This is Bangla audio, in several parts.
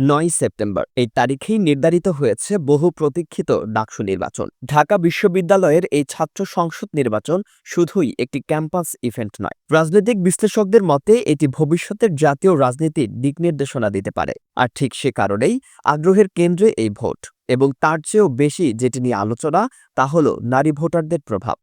নয় সেপ্টেম্বর। এই তারিখেই নির্ধারিত হয়েছে বহু প্রতীক্ষিত ডাকসু নির্বাচন। ঢাকা বিশ্ববিদ্যালয়ের এই ছাত্র সংসদ নির্বাচন শুধুই একটি ক্যাম্পাস ইভেন্ট নয়। রাজনৈতিক বিশ্লেষকদের মতে, এটি ভবিষ্যতের জাতীয় রাজনীতির দিক নির্দেশনা দিতে পারে। আর ঠিক সে কারণেই আগ্রহের কেন্দ্রে এই ভোট। এবং তার চেয়েও বেশি যেটি নিয়ে আলোচনা, তা হল নারী ভোটারদের প্রভাব।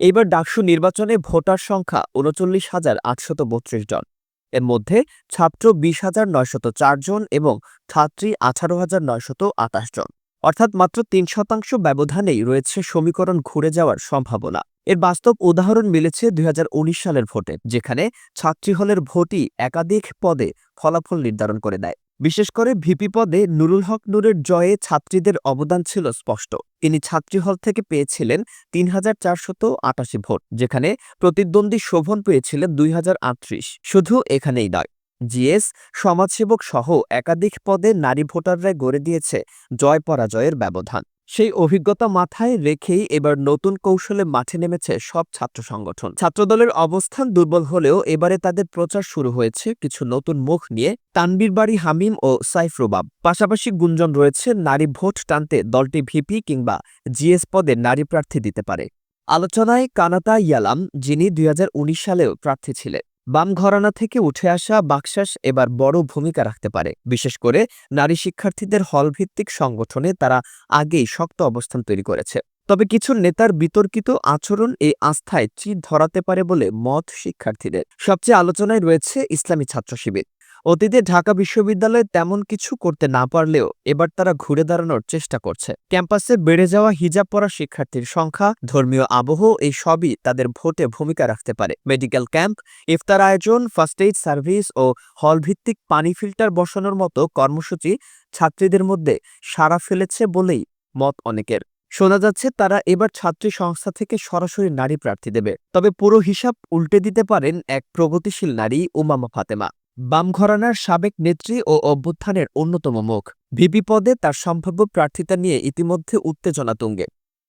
এবার ডাকসু নির্বাচনে ভোটার সংখ্যা উনচল্লিশ হাজার আটশত বত্রিশ জন। এর মধ্যে ছাত্র বিশ হাজার নয়শত চারজন এবং ছাত্রী আঠারো হাজার নয়শত আঠাশ জন। অর্থাৎ মাত্র তিন শতাংশ ব্যবধানেই রয়েছে সমীকরণ ঘুরে যাওয়ার সম্ভাবনা। এর বাস্তব উদাহরণ মিলেছে দুই হাজার উনিশ সালের ভোটে, যেখানে ছাত্রী হলের ভোটই একাধিক পদে ফলাফল নির্ধারণ করে দেয়। বিশেষ করে ভিপি পদে নুরুল হক নুরের জয়ে ছাত্রীদের অবদান ছিল স্পষ্ট। তিনি ছাত্রী হল থেকে পেয়েছিলেন তিন হাজার চারশত আটাশি ভোট, যেখানে প্রতিদ্বন্দ্বী শোভন পেয়েছিলেন দুই হাজার আটত্রিশ। শুধু এখানেই নয়, জিএস, সমাজসেবক সহ একাধিক পদে নারী ভোটাররা গড়ে দিয়েছে জয় পরাজয়ের ব্যবধান। সেই অভিজ্ঞতা মাথায় রেখেই এবার নতুন কৌশলে মাঠে নেমেছে সব ছাত্র সংগঠন। ছাত্রদলের অবস্থান দুর্বল হলেও এবারে তাদের প্রচার শুরু হয়েছে কিছু নতুন মুখ নিয়ে। তানবীর বাড়ি, হামিম ও সাইফ রুবাব। পাশাপাশি গুঞ্জন রয়েছে, নারী ভোট টানতে দলটি ভিপি কিংবা জিএস পদে নারী প্রার্থী দিতে পারে। আলোচনায় কানাতা ইয়ালাম, যিনি দুই হাজার উনিশ সালেও প্রার্থী ছিলেন। বাম ঘরানা থেকে উঠে আসা বাকশাস এবার বড় ভূমিকা রাখতে পারে। বিশেষ করে নারী শিক্ষার্থীদের হলভিত্তিক সংগঠনে তারা আগেই শক্ত অবস্থান তৈরি করেছে। তবে কিছু নেতার বিতর্কিত আচরণ এই আস্থায় চির ধরাতে পারে বলে মত শিক্ষার্থীদের। সবচেয়ে আলোচনায় রয়েছে ইসলামী ছাত্র শিবির। অতীতে ঢাকা বিশ্ববিদ্যালয়ে তেমন কিছু করতে না পারলেও এবার তারা ঘুরে দাঁড়ানোর চেষ্টা করছে। ক্যাম্পাসে বেড়ে যাওয়া হিজাব পরা শিক্ষার্থীর সংখ্যা, ধর্মীয় আবহ, এই সবই তাদের ভোটে ভূমিকা রাখতে পারে। মেডিকেল ক্যাম্প, ইফতার আয়োজন, ফার্স্ট এইড সার্ভিস ও হলভিত্তিক পানি ফিল্টার বসানোর মতো কর্মসূচি ছাত্রীদের মধ্যে সাড়া ফেলেছে বলেই মত অনেকের। শোনা যাচ্ছে তারা এবার ছাত্রী সংস্থা থেকে সরাসরি নারী প্রার্থী দেবে। তবে পুরো হিসাব উল্টে দিতে পারেন এক প্রগতিশীল নারী উমামা ফাতেমা। বাম ঘরানার সাবেক নেত্রী ও অভ্যুত্থানের অন্যতম মুখ। ভিপি পদে তার সম্ভাব্য প্রার্থিতা নিয়ে ইতিমধ্যে উত্তেজনা তুঙ্গে।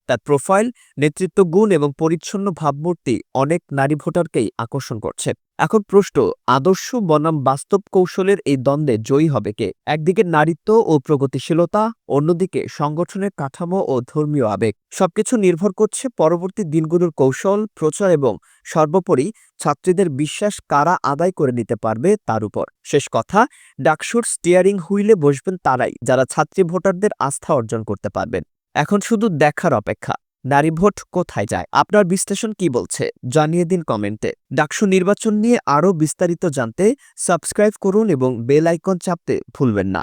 তার প্রোফাইল নেতৃত্ব গুণ এবং পরিচ্ছন্ন ভাবমূর্তি অনেক নারী ভোটারকেই আকর্ষণ করছে। এখন প্রশ্ন, আদর্শ বনাম বাস্তব কৌশলের এই দ্বন্দ্বে জয়ী হবে কে? একদিকে নারীত্ব ও প্রগতিশীলতা, অন্যদিকে সংগঠনের কাঠামো ও ধর্মীয় আবেগ। সবকিছু নির্ভর করছে পরবর্তী দিনগুলোর কৌশল, প্রচার এবং সর্বোপরি ছাত্রীদের বিশ্বাস কারা আদায় করে নিতে পারবে তার উপর। শেষ কথা, ডাকসুর স্টিয়ারিং হুইলে বসবেন তারাই, যারা ছাত্রী ভোটারদের আস্থা অর্জন করতে পারবেন। এখন শুধু দেখার অপেক্ষা। নারী ভোট কোথায় যায়? আপনার বিশ্লেষণ কি বলছে? জানিয়ে দিন কমেন্টে। ডাকসু নির্বাচন নিয়ে আরও বিস্তারিত জানতে সাবস্ক্রাইব করুন এবং বেল আইকন চাপতে ভুলবেন না।